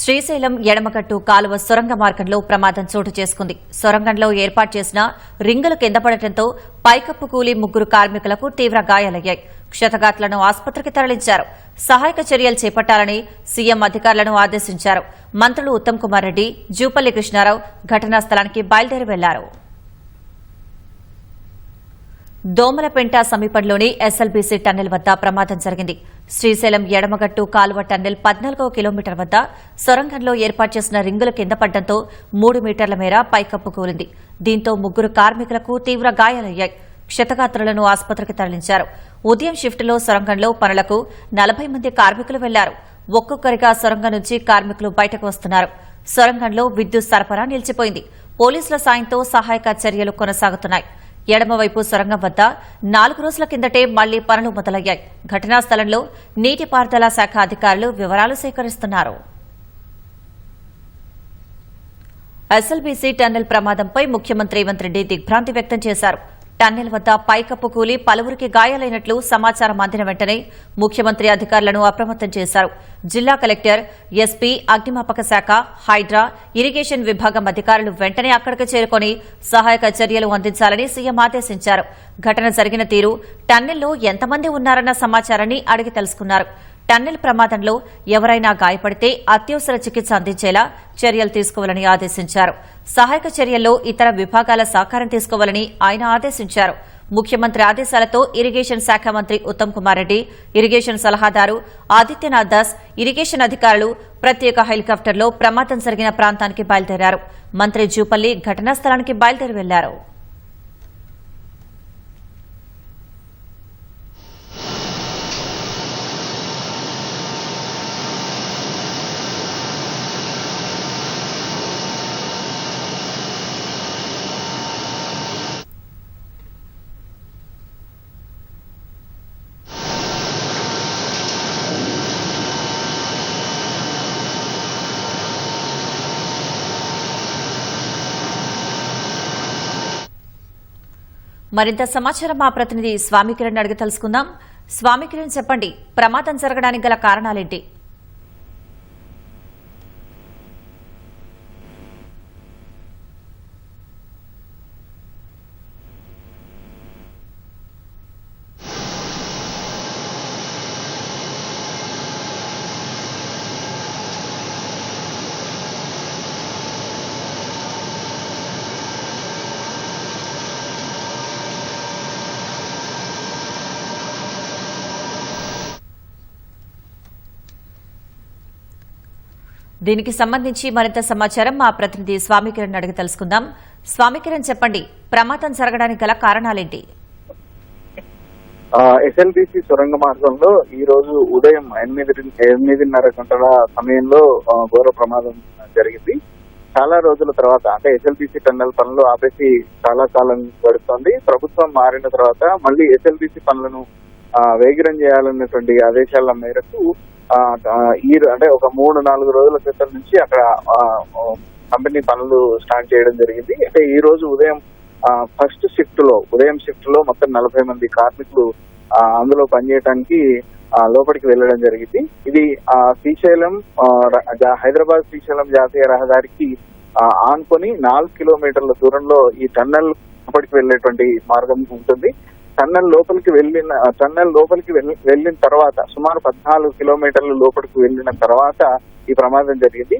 శ్రీశైలం ఎడమగట్టు కాలువ సొరంగ మార్గంలో ప్రమాదం చోటు చేసుకుంది. సొరంగంలో ఏర్పాటు చేసిన రింగులు కింద పడటంతో పైకప్పు కూలి ముగ్గురు కార్మికులకు తీవ్ర గాయాలయ్యాయి. క్షతగాత్లను ఆసుపత్రికి తరలించారు. సహాయక చర్యలు చేపట్టాలని సీఎం అధికారులను ఆదేశించారు. మంత్రులు ఉత్తమ్ కుమార్ రెడ్డి జూపల్లి కృష్ణారావు ఘటనా స్థలానికి బయలుదేరి వెళ్ళారు. దోమలపెంట సమీపంలోని ఎస్ఎల్బీసీ టన్నెల్ వద్ద ప్రమాదం జరిగింది. శ్రీశైలం ఎడమగట్టు కాలువ టన్నెల్ పద్నాలుగో కిలోమీటర్ వద్ద సొరంగంలో ఏర్పాటు చేసిన రింగులు కింద పడ్డంతో మూడు మీటర్ల మేర పైకప్పు కూలింది. దీంతో ముగ్గురు కార్మికులకు తీవ్ర గాయాలయ్యాయి. క్షతగాత్రులను ఆసుపత్రికి తరలించారు. ఉదయం షిఫ్టులో సొరంగంలో పనులకు నలభై మంది కార్మికులు వెళ్ళారు. ఒక్కొక్కరిగా సొరంగం నుంచి కార్మికులు బయటకు వస్తున్నారు. సొరంగంలో విద్యుత్ సరఫరా నిలిచిపోయింది. పోలీసుల సాయంతో సహాయక చర్యలు కొనసాగుతున్నాయి. ఎడమవైపు సొరంగం వద్ద నాలుగు రోజుల కిందటే మళ్ళీ పనులు మొదలయ్యాయి. ఘటనా స్థలంలో నీటిపారుదల శాఖ అధికారులు వివరాలు సేకరిస్తున్నారు. ఎస్ఎల్బీసీ టన్నెల్ ప్రమాదంపై ముఖ్యమంత్రి రేవంత్ రెడ్డి దిగ్భ్రాంతి వ్యక్తం చేశారు. టన్నెల్ వద్ద పైకప్పు కూలి పలువురికి గాయాలైనట్లు సమాచారం అందిన వెంటనే ముఖ్యమంత్రి అధికారులను అప్రమత్తం చేశారు. జిల్లా కలెక్టర్ ఎస్పీ అగ్నిమాపక శాఖ హైడ్రా ఇరిగేషన్ విభాగం అధికారులు వెంటనే అక్కడికి చేరుకుని సహాయక చర్యలు అందించాలని సీఎం ఆదేశించారు. ఘటన జరిగిన తీరు టన్నెల్లో ఎంతమంది ఉన్నారన్న సమాచారాన్ని అడిగి తెలుసుకున్నారు. టన్నెల్ ప్రమాదంలో ఎవరైనా గాయపడితే అత్యవసర చికిత్స అందించేలా చర్యలు తీసుకోవాలని ఆదేశించారు. సహాయక చర్యల్లో ఇతర విభాగాల సహకారం తీసుకోవాలని ఆయన ఆదేశించారు. ముఖ్యమంత్రి ఆదేశాలతో ఇరిగేషన్ శాఖ మంత్రి ఉత్తమ్ కుమార్ రెడ్డి ఇరిగేషన్ సలహాదారు ఆదిత్యనాథ్ దాస్ ఇరిగేషన్ అధికారులు ప్రత్యేక హెలికాప్టర్లో ప్రమాదం జరిగిన ప్రాంతానికి బయలుదేరారు. మంత్రి జూపల్లి ఘటనా స్థలానికి బయలుదేరి వెళ్ళారు. మరింత సమాచారం మా ప్రతినిధి స్వామికిరణ్ అడిగి తెలుసుకుందాం. స్వామికిరణ్ చెప్పండి ప్రమాదం జరగడానికి గల కారణాలేంటి? దీనికి సంబంధించి మరింత సమాచారం మా ప్రతినిధి స్వామికిరణ్ అడిగి తెలుసుకుందాం. స్వామికిరణ్ చెప్పండి. ప్రమాదం జరగడానికి గల కారణాలేంటి? ఎస్ఎల్బిసి సొరంగ మార్గంలో ఈ రోజు ఉదయం ఎనిమిది ఎనిమిదిన్నర గంటల సమయంలో ఘోర ప్రమాదం జరిగింది. చాలా రోజుల తర్వాత అంటే ఎస్ఎల్బిసి టన్నెల్ పనులు ఆపేసి చాలా కాలం గడుస్తోంది. ప్రభుత్వం మారిన తర్వాత మళ్ళీ ఎస్ఎల్బిసి పనులను వేగిరం చేయాలన్నటువంటి ఆదేశాల మేరకు ఆ, ఈ అంటే ఒక మూడు నాలుగు రోజుల క్రితం నుంచి అక్కడ కంపెనీ పనులు స్టార్ట్ చేయడం జరిగింది. అంటే ఈ రోజు ఉదయం ఫస్ట్ షిఫ్ట్లో ఉదయం షిఫ్ట్లో మొత్తం నలభై మంది కార్మికులు అందులో పనిచేయడానికి లోపలికి వెళ్ళడం జరిగింది. ఇది శ్రీశైలం హైదరాబాద్ శ్రీశైలం జాతీయ రహదారికి ఆనుకొని నాలుగు కిలోమీటర్ల దూరంలో ఈ టన్నెల్ లోపలికి వెళ్ళేటువంటి మార్గం ఉంటుంది. టన్నెల్ లోపలికి వెళ్ళిన టన్నెల్ లోపలికి వెళ్ళి- వెళ్ళిన తర్వాత సుమారు పద్నాలుగు కిలోమీటర్ల లోపలికి వెళ్ళిన తర్వాత ఈ ప్రమాదం జరిగింది.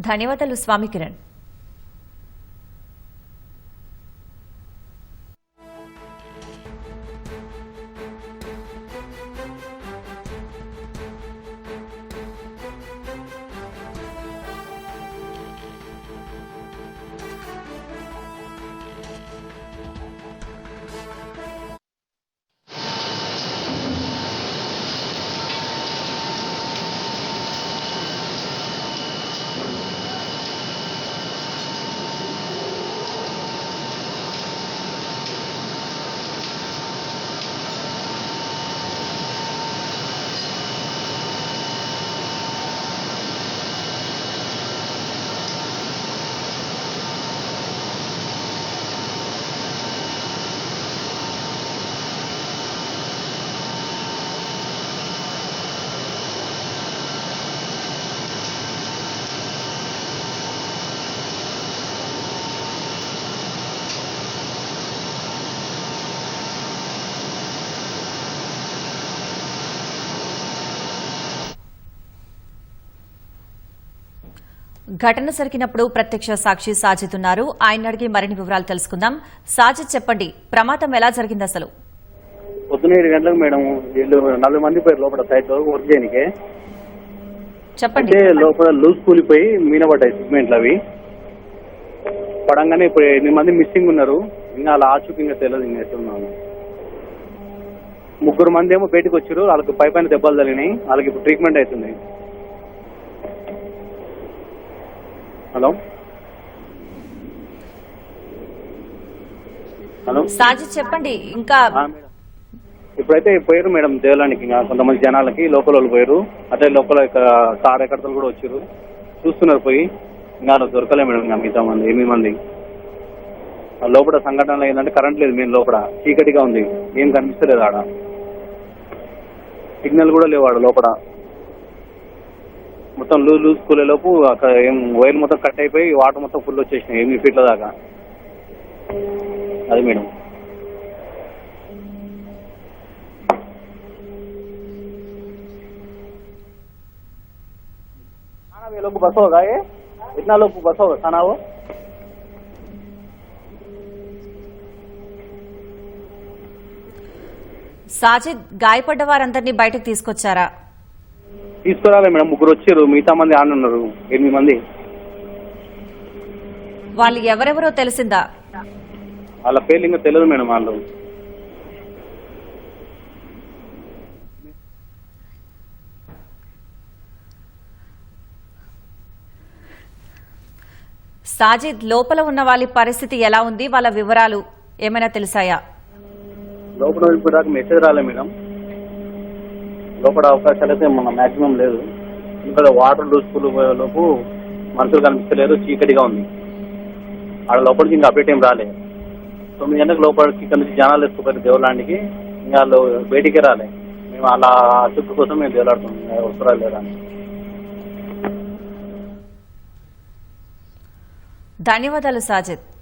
ధన్యవాదాలు స్వామి కిరణ్. ఘటన జరిగినప్పుడు ప్రత్యక్ష సాక్షి సాజిద్ ఉన్నారు ఆయన అడిగి మరిన్ని వివరాలు తెలుసుకుందాం. సాజిద్ చెప్పండి ప్రమాదం ఎలా జరిగింది అసలు? పొద్దున్న ఏడు గంటలకు మేడం వీళ్ళు నలభై మంది పోయారు లోపల సైట్లో వర్క్ చేయడానికి చెప్పండి. లోపల లూజ్ కూలిపోయి మీనబడ్డాయి సిగ్మెంట్లు అవి. పడంగానే ఇప్పుడు ఎనిమిది మంది మిస్సింగ్ ఉన్నారు. ఇంకా అలా ఆచూకీ ఇంకా తెలియదు ఇంకా ఎట్లున్నాను ముగ్గురు మంది ఏమో బయటకు వచ్చారు. వాళ్ళకి పై పైన దెబ్బలు తగిలినాయి. వాళ్ళకి ఇప్పుడు ట్రీట్మెంట్ అవుతుంది. హలో? హలో? సాజిద్ చెప్పండి. ఇంకా. ఇప్పుడైతే పోయారు మేడం దేవాలయానికి ఇంకా కొంతమంది జనాలకి లోపల వాళ్ళు పోయారు అదే లోపల ఇక్కడ కార్ ఎక్కడతలు కూడా వచ్చారు చూస్తున్నారు పోయి. ఇంకా దొరకలే మేడం ఇంకా మిగతా మంది ఎనిమిది మంది. లోపల సంఘటనలు ఏంటంటే కరెంట్ లేదు మేము లోపల. చీకటిగా ఉంది. ఏం కనిపిస్తలేదు ఆడ. సిగ్నల్ కూడా లేవు ఆడ లోపల. మొత్తం లూజ్ లూజ్ కూలే లోపు అక్కడ ఏం వైర్ మొత్తం కట్ అయిపోయి వాటర్ మొత్తం ఫుల్ వచ్చేసినాయి ఎనిమిది ఫీట్ల దాకా అది మేడం खाना ये लोग को बस होगा ये इतना लोग को बस होगा खाना वो సాజిద్ గాయపడ్డ వారందరినీ బయటకు తీసుకొచ్చారా తీసుకురాలే మేడం. ముగ్గురు వచ్చారు. మిగతా మంది ఆడ ఉన్నారు. ఎనిమిది మంది. వాళ్ళు ఎవరెవరో తెలిసిందా? వాళ్ళ పేర్లు ఇంకా తెలియదు మేడం వాళ్ళు. సాజిద్ లోపల ఉన్న వాళ్ళ పరిస్థితి ఎలా ఉంది? వాళ్ళ వివరాలు ఏమైనా తెలిసాయా? లోపల ఇప్పుడు మెసేజ్ రాలే మేడం. లోపల అవకాశాలు అయితే మన మాక్సిమం లేదు. ఇంకా వాటర్ లూసుకులు లోపు మనుషులు కనిపించలేదు చీకటిగా ఉంది. ఆడ లోపలికి ఇంకా అప్డేట్ ఏం రాలే. తొమ్మిది గంటలకు లోపలికి ఇక్కడ నుంచి జనాలు ఎత్తుకుపోయారు దేవలాంటికి ఇంకా వాళ్ళు బయటికి రాలే. మేము అలా చుట్టూ కోసం మేము దేవలాడుతున్నాం. వస్తురాలు లేదా? అని ధన్యవాదాలు సాజిద్.